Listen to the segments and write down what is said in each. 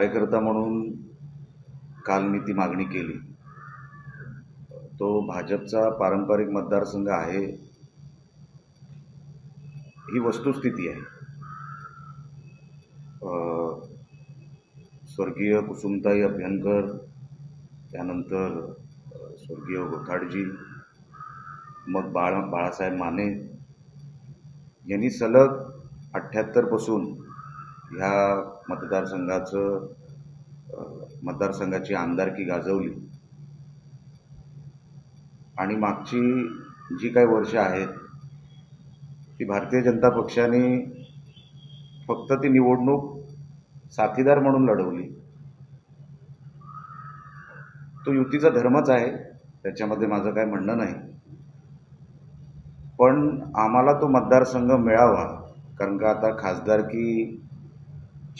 कार्यकर्ता म्हणून काल मी ती मागणी केली. तो भाजपचा पारंपरिक मतदारसंघ आहे. ही वस्तुस्थिती आहे. स्वर्गीय कुसुमताई अभ्यंकर त्यानंतर स्वर्गीय गोथाडजी मग बाळा बाळासाहेब माने यांनी सलग अठ्ठ्याहत्तरपासून ह्या मतदारसंघाचं मतदारसंघाची आमदारकी गाजवली. आणि मागची जी काही वर्ष आहेत ती भारतीय जनता पक्षाने फक्त ती निवडणूक साथीदार म्हणून लढवली. तो युतीचा धर्मच आहे त्याच्यामध्ये माझं काय म्हणणं नाही. पण आम्हाला तो मतदारसंघ मिळावा कारण का आता खासदारकी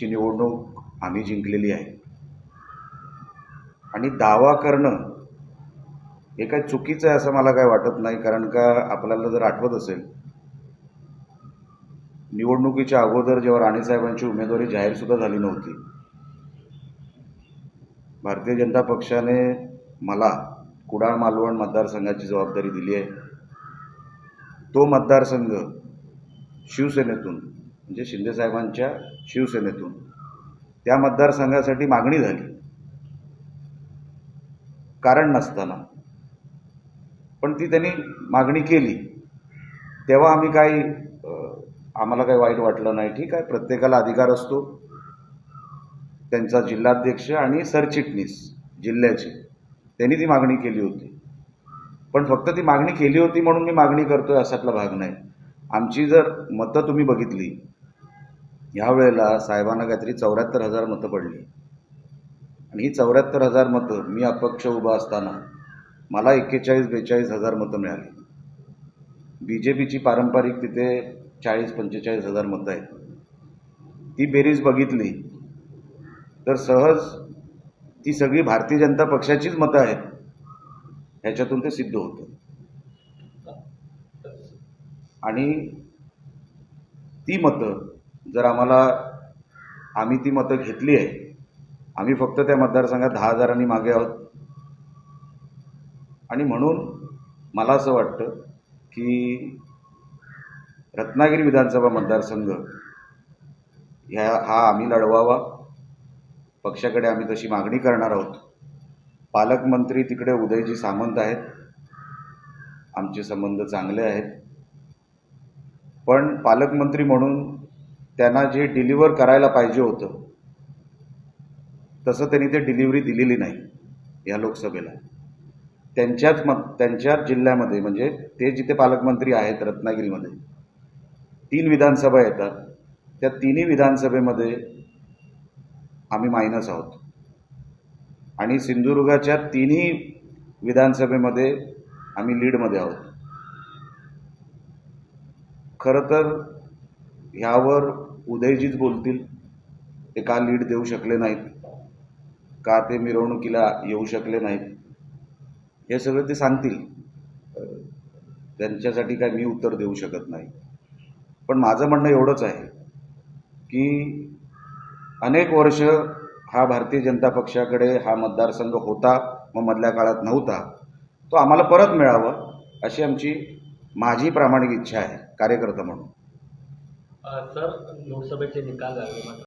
ची निवडणूक आम्ही जिंकलेली आहे. आणि दावा करणं हे काही चुकीचं आहे असं मला काय वाटत नाही कारण का आपल्याला जर आठवत असेल निवडणुकीच्या अगोदर जेव्हा राणेसाहेबांची उमेदवारी जाहीरसुद्धा झाली नव्हती. भारतीय जनता पक्षाने मला कुडाळ मालवण मतदारसंघाची जबाबदारी दिली आहे. तो मतदारसंघ शिवसेनेतून म्हणजे शिंदेसाहेबांच्या शिवसेनेतून. त्या मतदारसंघासाठी मागणी झाली. कारण नसताना. पण ती त्यांनी मागणी केली. तेव्हा आम्ही काही आम्हाला काही वाईट वाटलं नाही. ठीक आहे प्रत्येकाला अधिकार असतो. त्यांचा जिल्हाध्यक्ष आणि सरचिटणीस जिल्ह्याचे त्यांनी ती मागणी केली होती. पण फक्त ती मागणी केली होती म्हणून मी मागणी करतोय असातला भाग नाही. आमची जर मतं तुम्ही बघितली ह्यावेळेला साहेबांना काहीतरी चौऱ्याहत्तर हजार मतं पडली. आणि ही चौऱ्याहत्तर हजार मतं मी अपक्ष उभा असताना मला एक्केचाळीस बेचाळीस हजार मतं मिळाली. बी जे पीची पारंपरिक तिथे चाळीस पंचेचाळीस हजार मतं आहेत. ती बेरीज बघितली तर सहज ती सगळी भारतीय जनता पक्षाचीच मतं आहेत. ह्याच्यातून ते सिद्ध होतं. आणि ती मतं जर आम्हाला आम्ही ती मतं घेतली आहे आम्ही फक्त त्या मतदारसंघात दहा हजारांनी मागे आहोत. आणि म्हणून मला असं वाटतं की रत्नागिरी विधानसभा मतदारसंघ ह्या हा आम्ही लढवावा. पक्षाकडे आम्ही तशी मागणी करणार आहोत. पालकमंत्री तिकडे उदयजी सामंत आहेत. आमचे संबंध चांगले आहेत. पण पालकमंत्री म्हणून त्यांना जे डिलिव्हर करायला पाहिजे होतं तसं त्यांनी ते डिलिव्हरी दिलेली नाही या लोकसभेला. त्यांच्याच म त्यांच्याच जिल्ह्यामध्ये म्हणजे ते जिथे पालकमंत्री आहेत रत्नागिरीमध्ये तीन विधानसभा येतात. त्या तिन्ही विधानसभेमध्ये आम्ही मायनस आहोत. आणि सिंधुदुर्गाच्या तिन्ही विधानसभेमध्ये आम्ही लीडमध्ये आहोत. खरं तर ह्यावर उदयजीच बोलतील ते का लीड देऊ शकले नाहीत. का ते मिरवणुकीला येऊ शकले नाहीत? हे सगळं ते सांगतील. त्यांच्यासाठी काय मी उत्तर देऊ शकत नाही. पण माझं म्हणणं एवढंच आहे की अनेक वर्ष हा भारतीय जनता पक्षाकडे हा मतदारसंघ होता मग मधल्या काळात नव्हता तो आम्हाला परत मिळावा अशी आमची माझी प्रामाणिक इच्छा आहे कार्यकर्ता म्हणून. सर लोकसभेचे निकाल लागले मात्र.